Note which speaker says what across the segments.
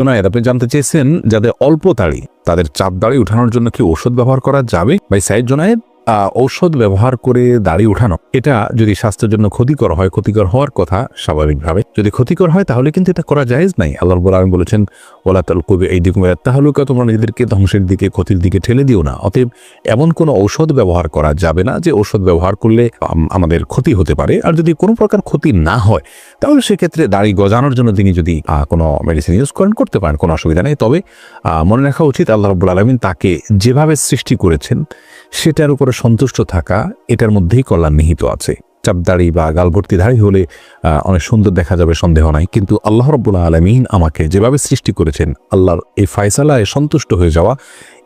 Speaker 1: জোনায়েদ আপনি জানতে চেয়েছেন যাদের অল্প দাড়ি, তাদের চাপ দাড়ি উঠানোর জন্য কি ওষুধ ব্যবহার করা যাবে? ভাই সাইদ জোনায়েদ ঔষধ ব্যবহার করে দাড়ি উঠানো, এটা যদি স্বাস্থ্যের জন্য ক্ষতিকর হয়, ক্ষতিকর হওয়ার কথা স্বাভাবিকভাবে। যদি ক্ষতিকর হয়, তাহলে কিন্তু এটা করা জায়েজ নাই। আল্লাহ আলামিন বলেছেন ওলা তাল কবি এই দিক তাহলে তোমরা নিজেদেরকে ধ্বংসের দিকে, ক্ষতির দিকে ঠেলে দিও না। অতএব এমন কোনো ঔষধ ব্যবহার করা যাবে না, যে ঔষধ ব্যবহার করলে আমাদের ক্ষতি হতে পারে। আর যদি কোনো প্রকার ক্ষতি না হয়, তাহলে সেক্ষেত্রে দাড়ি গজানোর জন্য তিনি যদি কোনো মেডিসিন ইউজ করেন, করতে পারেন, কোনো অসুবিধা নেই। তবে মনে রাখা উচিত, আল্লাহ রব্বুল আলমিন তাকে যেভাবে সৃষ্টি করেছেন সেটার উপরে সন্তুষ্ট থাকা, এটার মধ্যেই কল্যাণ নিহিত আছে। চাপদাড়ি বা গালভর্তি দাড়ি হলে অনেক সুন্দর দেখা যাবে, সন্দেহ নাই। কিন্তু আল্লাহ রব্বুল্লাহ আলমিন আমাকে যেভাবে সৃষ্টি করেছেন, আল্লাহর এই ফায়সালায় সন্তুষ্ট হয়ে যাওয়া,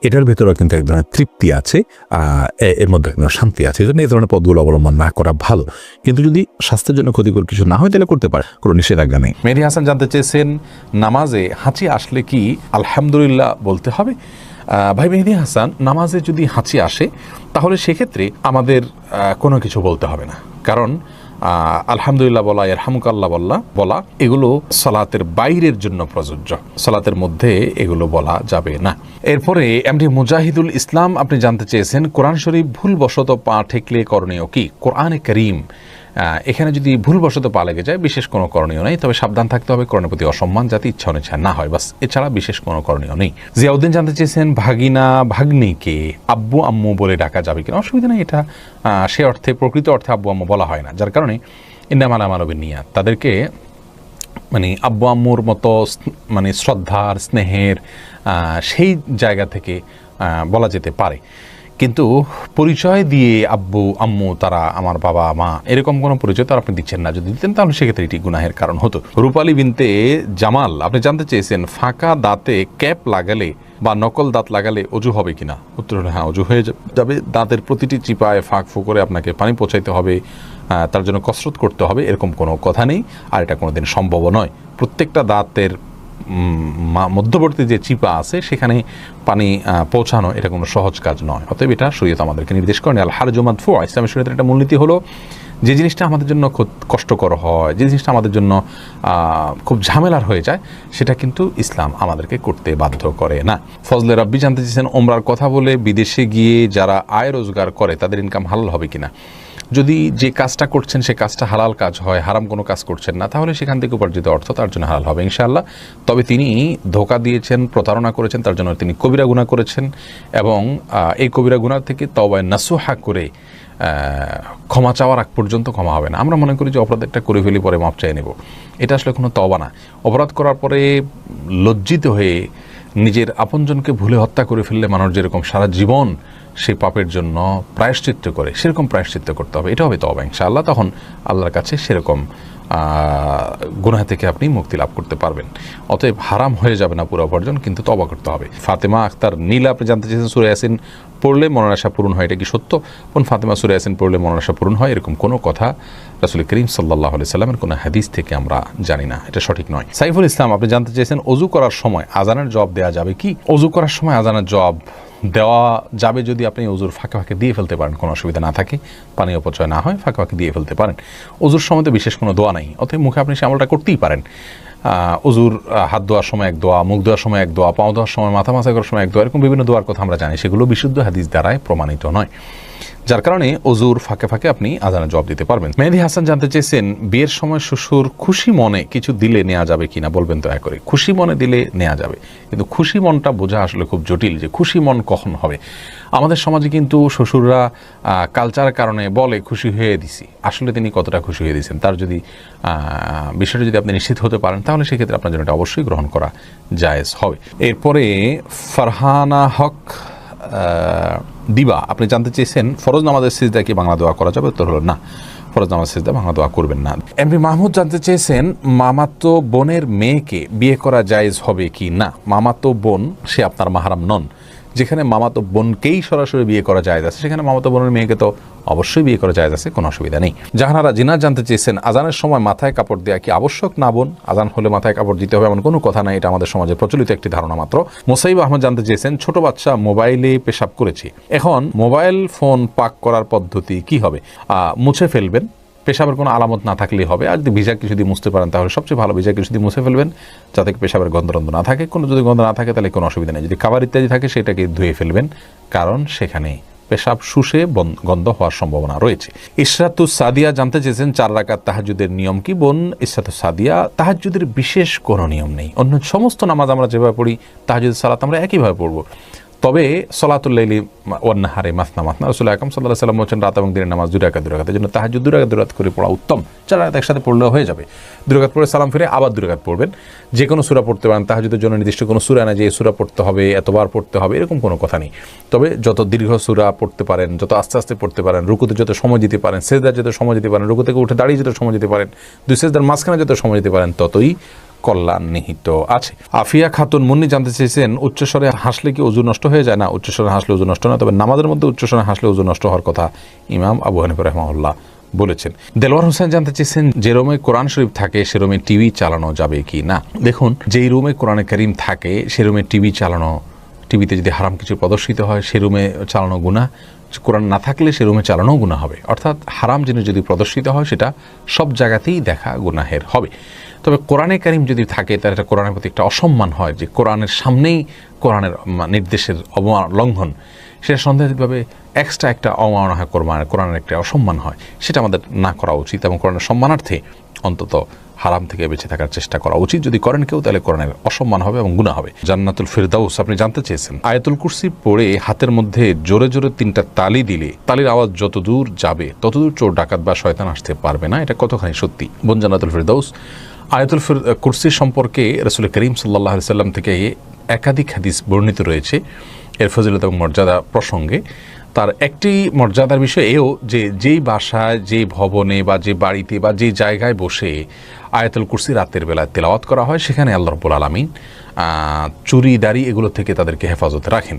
Speaker 1: এটার ভেতরে কিন্তু এক ধরনের তৃপ্তি আছে এর মধ্যে এক ধরনের শান্তি আছে। এই জন্য এই ধরনের পদগুলো অবলম্বন না করা ভালো। কিন্তু যদি স্বাস্থ্যের জন্য ক্ষতিকর কিছু না হয়, তাহলে করতে পারে, কোনো নিষেধাজ্ঞা নেই।
Speaker 2: মেহেদি হাসান, জানতে চেয়েছেন, নামাজে হাঁচি আসলে কি আলহামদুলিল্লাহ বলতে হবে? ভাই মেহেদি হাসান, নামাজে যদি হাঁচি আসে, তাহলে সেক্ষেত্রে আমাদের কোনো কিছু বলতে হবে না। কারণ আলহামদুলিল্লাহ বলা এরহামুকাল্লাহ বল্লা বলা, এগুলো সলাতের বাইরের জন্য প্রযোজ্য। সলাতের মধ্যে এগুলো বলা যাবে না। এরপরে, এমডি মুজাহিদুল ইসলাম, আপনি জানতে চেয়েছেন, কোরআন শরীফ ভুলবশত পা ঠেকলে করণীয় কি? কোরআনে করিম এখানে যদি ভুলবশত পা লেগে যায়, বিশেষ কোনো করণীয় নেই, তবে সাবধান থাকতে হবে, করণের প্রতি অসম্মান যাতে ইচ্ছা অনিচ্ছা না হয়, বাস। এছাড়া বিশেষ কোনো করণীয় নেই। জিয়াউদ্দিন জানতে চেয়েছেন, ভাগিনা, ভাগ্নিকে আব্বু, আম্মু বলে ডাকা যাবে কিনা? অসুবিধা নেই, এটা সে অর্থে, প্রকৃত অর্থে আব্বু, আম্মু বলা হয় না, যার কারণে ইন্দামালা মানবের নিয়া তাদেরকে মানে আব্বু, আম্মুর মতো মানে শ্রদ্ধার, স্নেহের সেই জায়গা থেকে বলা যেতে পারে। কিন্তু পরিচয় দিয়ে আব্বু, আম্মু, তারা আমার বাবা, মা, এরকম কোনো পরিচয় তার আপনি দিচ্ছেন না। যদি দিতেন তাহলে সেক্ষেত্রে এটি গুনাহের কারণ হতো। রূপালী বিনতে জামাল, আপনি জানতে চেয়েছেন ফাঁকা দাঁতে ক্যাপ লাগালে বা নকল দাঁত লাগালে অজু হবে কিনা? উত্তর হ্যাঁ অজু হয়ে যাবে। দাঁতের প্রতিটি চিপায় ফাঁক করে আপনাকে পানি পৌঁছাইতে হবে তার জন্য কসরত করতে হবে, এরকম কোনো কথা নেই। আর এটা কোনোদিন সম্ভব নয়। প্রত্যেকটা দাঁতের মধ্যবর্তী যে চিপা আছে সেখানে পানি পৌঁছানো এটা কোনো সহজ কাজ নয়। অতএব এটা শরীয়ত আমাদেরকে নির্দেশ করেন আল হার জমাত ফু ইসলামের শরীয়তের একটা মূলনীতি হলো, যে জিনিসটা আমাদের জন্য খুব কষ্টকর হয়, যে জিনিসটা আমাদের জন্য খুব ঝামেলার হয়ে যায়, সেটা কিন্তু ইসলাম আমাদেরকে করতে বাধ্য করে না। ফজলে রাব্বি জানতে চেয়েছেন, ওমরার কথা বলে বিদেশে গিয়ে যারা আয় রোজগার করে, তাদের ইনকাম হালাল হবে কিনা? যদি যে কাজটা করছেন, সে কাজটা হালাল কাজ হয়, হারাম কোনো কাজ করছেন না, তাহলে সেখান থেকে উপার্জিত অর্থ তার জন্য হালাল হবে ইনশাআল্লাহ। তবে তিনি ধোকা দিয়েছেন, প্রতারণা করেছেন, তার জন্য তিনি কবিরা গুণা করেছেন এবং এই কবিরা গুণা থেকে তবায় নাসুহা করে ক্ষমা চাওয়ার আগ পর্যন্ত ক্ষমা হবে না। আমরা মনে করি যে অপরাধ একটা করে ফেলি, পরে মাপ চাই নেব। এটা আসলে কোনো তবা না। অপরাধ করার পরে লজ্জিত হয়ে নিজের আপনজনকে ভুলে হত্যা করে ফেললে মানুষ যেরকম সারা জীবন সে পাপের জন্য প্রায়শ্চিত্ত করে, সেরকম প্রায়শ্চিত্ত করতে হবে। এটা হবে তবা ইনশাআল্লাহ। তখন আল্লাহর কাছে সেরকম গুনাহ থেকে আপনি মুক্তি লাভ করতে পারবেন। অতএব হারাম হয়ে যাবে না পুরো উপার্জন, কিন্তু তবা করতে হবে। ফাতেমা আক্তার নীলা, আপনি জানতে চেয়েছেন সুরে ইয়াসিন পড়লে মনের আশা পূরণ হয়, এটা কি সত্য? কোন ফাতেমা সুরে ইয়াসিন পড়লে মনের আশা পূরণ হয়? এরকম কোনো কথা রাসুল করিম সাল্লাহ আলি সাল্লামের কোনো হাদিস থেকে আমরা জানি না, এটা সঠিক নয়। সাইফুল ইসলাম, আপনি জানতে চেয়েছেন অজু করার সময় আজানের জবাব দেওয়া যাবে কি? অজু করার সময় আজানের জবাব দেওয়া যাবে যদি আপনি অজুর ফাঁকে ফাঁকে দিয়ে ফেলতে পারেন, কোনো অসুবিধা না থাকে। পানি অপচয় না হয়, ফাঁকে ফাঁকে দিয়ে ফেলতে পারেন। অজুর সময় তো বিশেষ কোনো দোয়া নাই। অতএব মুখে আপনি সে আমলটা করতেই পারেন। অজুর হাত ধোয়ার সময় এক দোয়া, মুখ ধোয়ার সময় এক দোয়া, পাও ধোয়ার সময়, মাথা মাথা করার সময় এক দোয়া, এরকম বিভিন্ন দোয়ার কথা আমরা জানি। সেগুলো বিশুদ্ধ হাদিস দ্বারাই প্রমাণিত নয়। যার কারণে অজুর ফাঁকে ফাঁকে আপনি আজানের জবাব দিতে পারবেন। মেহেদি হাসান জানতে চেয়েছেন, বিয়ের সময় শ্বশুর খুশি মনে কিছু দিলে নেওয়া যাবে কিনা বলবেন দয়া করে। খুশি মনে দিলে নেওয়া যাবে। কিন্তু খুশি মনটা বোঝা আসলে খুব জটিল যে খুশি মন কখন হবে। আমাদের সমাজে কিন্তু শ্বশুররা কালচার কারণে বলে, খুশি হয়ে দিছি। আসলে তিনি কতটা খুশি হয়ে দিয়েছেন তার যদি বিষয়টা যদি আপনি নিশ্চিত হতে পারেন, তাহলে সেক্ষেত্রে আপনার জন্য এটা অবশ্যই গ্রহণ করা জায়েজ হবে। এরপরে ফারহানা হক দিবা। আপনি জানতে চেয়েছেন, ফরজ নামাজের সিজদা কি বাংলা দোয়া করা যাবে? উত্তর হলো, না। ফরজ নামাজ সিজদা বাংলা দোয়া করবেন না। এমপি মাহমুদ জানতে চেয়েছেন মামাতো বোনের মেয়েকে বিয়ে করা জায়েজ হবে কি না? মামাতো বোন, সে আপনার মাহারাম নন। যেখানে মামাতো বোনকেই সরাসরি বিয়ে করা যায় আছে সেখানে মামাতো বোনের মেয়েকে তো অবশ্যই বিয়ে করা যায় আছে কোনো অসুবিধা নেই। জাহানারা জিনা জানতে চেয়েছেন, আজানের সময় মাথায় কাপড় দেওয়া কি আবশ্যক না বোন? আজান হলে মাথায় কাপড় দিতে হবে এমন কোনো কথা নাই, এটা আমাদের সমাজে প্রচলিত একটি ধারণা মাত্র। মোসাইব আহমদ জানতে চেয়েছেন, ছোট বাচ্চা মোবাইলে পেশাব করেছে, এখন মোবাইল ফোন পাক করার পদ্ধতি কি হবে? মুছে ফেলবেন পেশাবের কোনো আলামত না থাকলেই হবে। আর যদি ভিজা কিছু দিয়ে মুছতে পারেন, তাহলে সবচেয়ে ভালো ভিজা কিছু দিয়ে মুছে ফেলবেন, যাতে পেশাবের গন্ধরন্ধ না থাকে। কোনো যদি গন্ধ না থাকে, তাহলে কোনো অসুবিধা নেই। যদি খাবার ইত্যাদি থাকে, সেটাকে ধুয়ে ফেলবেন, কারণ সেখানে পেশাব শুষে গন্ধ হওয়ার সম্ভাবনা রয়েছে। ইসরাতু সাদিয়া জানতে চেয়েছেন, চার রাকাত তাহাজুদের নিয়ম কি বোন? ইসরাতু সাদিয়া তাহাজুদের বিশেষ কোনো নিয়ম নেই। অন্য সমস্ত নামাজ আমরা যেভাবে পড়ি তাহাজুদ সালাত আমরা একইভাবে পড়ব। তবে সলাতুল্লাইলি ওয়ান্নাহারে মাসনা মাসনা। রসুল আকম সাল্লাহ সাল্লাম বলছেন, রাত এবং দিনের নামাজ দুরাকাত দুরাকাত জন্য তাহাজুদ দুরাকাত দুরাত করে পড়া উত্তম। চার রাত একসাথে পড়লেও হয়ে যাবে। দুরাকাত পড়ে সালাম ফিরে আবার দুরাকাত পড়বেন। যে কোনো সুরা পড়তে পারেন তাহাজুদের জন্য নির্দিষ্ট কোনো সুরা না যে সুরা পড়তে হবে, এতবার পড়তে হবে, এরকম কোনো কথা নেই। তবে যত দীর্ঘ সুরা পড়তে পারেন, যত আস্তে আস্তে পড়তে পারেন, রুকুতে যত সময় দিতে পারেন সেজদার যত সময় দিতে পারেন, রুকু থেকে উঠে দাঁড়িয়ে যত সময় দিতে পারেন, দুই সেজদার মাঝখানে যত সময় দিতে পারেন, ততই কল্যাণ নিহিত আছে। আফিয়া খাতুন মুন্নি জানতে চেয়েছেন, উচ্চস্বরে হাসলে কি ওজু নষ্ট হয়ে যায়? না, উচ্চস্বরে হাসলে ওজু নষ্ট না তবে নামাজের মধ্যে উচ্চস্বরে হাসলে ওজু নষ্ট হওয়ার কথা ইমাম আবু হানিফ রহমাউল্লাহ বলেছেন। দেলোয়ার হোসেন জানতে চেয়েছেন, যে রুমে কোরআন শরীফ থাকে, সে রুমে টিভি চালানো যাবে কি না? দেখুন, যেই রুমে কোরআনে করিম থাকে, সে রুমে টিভি চালানো, টিভিতে যদি হারাম কিছু প্রদর্শিত হয়, সে রুমে চালানো গুণা কোরআন না থাকলে সে রুমে চালানোও গুণা হবে। অর্থাৎ হারাম জিনিস যদি প্রদর্শিত হয়, সেটা সব জায়গাতেই দেখা গুনাহের হবে। তবে কোরআনে কারিম যদি থাকে তার একটা কোরআনের প্রতি একটা অসম্মান হয় যে কোরআনের সামনেই কোরআনের নির্দেশের অবমান, লঙ্ঘন। সেটা সন্দেহভাবে এক্সট্রা একটা অবমাননা হয় কোরআন কোরআনের একটা অসম্মান হয়। সেটা আমাদের না করা উচিত এবং কোরআনের সম্মানার্থে অন্তত হারাম থেকে বেঁচে থাকার চেষ্টা করা উচিত। যদি করেন কেউ, তাহলে কোরআনের অসম্মান হবে এবং গুণা হবে। জান্নাতুল ফিরদাউস, আপনি জানতে চেয়েছেন? আয়াতুল কুরসি পড়ে হাতের মধ্যে জোরে জোরে তিনটা তালি দিলে, তালির আওয়াজ যত দূর যাবে ততদূর চোর, ডাকাত বা শয়তান আসতে পারবে না। এটা কতখানি সত্যি? বোন জান্নাতুল ফিরদাউস আয়াতুল ফির কুরসি সম্পর্কে রসুল করিম সাল্লাহ সাল্লাম থেকে একাধিক হাদিস বর্ণিত রয়েছে। এর ফজিলত এবং মর্যাদা প্রসঙ্গে। তার একটি মর্যাদার বিষয় এও যে যেই বাসায় যে ভবনে বা যে বাড়িতে বা যে জায়গায় বসে আয়াতুল কুরসি রাতের বেলায় তেলাওয়াত করা হয়, সেখানে আল্লাহ রব্বুল আলমিন চুরি, দাড়ি এগুলো থেকে তাদেরকে হেফাজতে রাখেন।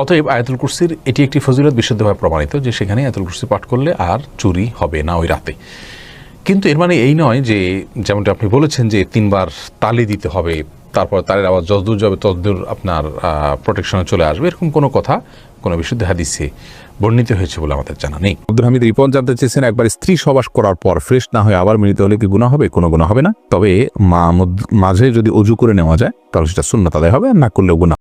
Speaker 2: অতএব আয়াতুল কুরসির এটি একটি ফজিলত বিশুদ্ধভাবে প্রমাণিত যে সেখানে আয়াতুল কুরসি পাঠ করলে আর চুরি হবে না ওই রাতে। কিন্তু এর মানে এই নয় যে যেমনটা আপনি বলেছেন যে তিনবার তালি দিতে হবে, তারপর তালের আওয়াজ যতদূর যাবে ততদূর আপনার প্রোটেকশনে চলে আসবে। এরকম কোনো কথা কোনো বিশুদ্ধ হাদিসে বর্ণিত হয়েছে বলে আমাদের জানা নেই।
Speaker 1: আব্দুল হামিদ রিপন জানতে চেয়েছেন, একবার স্ত্রী সবাস করার পর ফ্রেশ না হয়ে আবার মিলিত হলে কি গুণা হবে? কোনো গুণা হবে না। তবে মা মাঝে যদি অজু করে নেওয়া যায়, তাহলে সেটা শূন্য তাদের হবে, আর না করলেও গুণা